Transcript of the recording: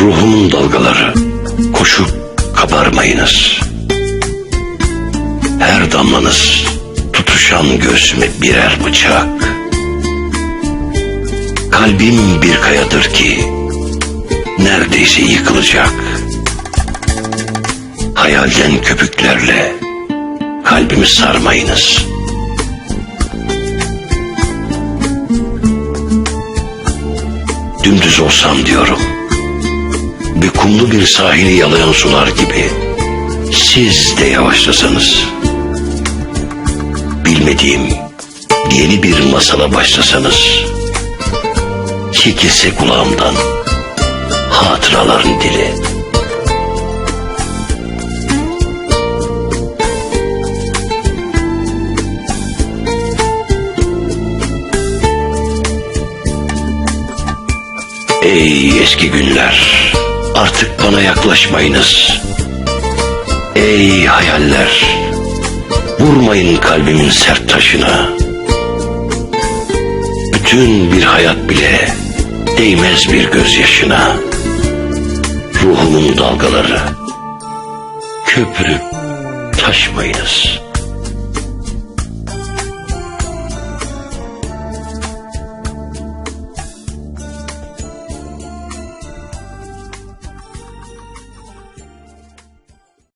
Ruhumun dalgaları koşup kabarmayınız. Her damlanız tutuşan göğsüme birer bıçak. Kalbim bir kayadır ki neredeyse yıkılacak. Hayalden köpüklerle kalbimi sarmayınız. Dümdüz olsam diyorum. Kumlu bir sahili yalayan sular gibi. Siz de yavaşlasanız. Bilmediğim yeni bir masala başlasanız. Çekilse kulağımdan hatıraların dili. Ey eski günler, artık bana yaklaşmayınız. Ey hayaller, vurmayın kalbimin sert taşına. Bütün bir hayat bile değmez bir gözyaşına. Ruhumun dalgaları, köpürüp taşmayınız.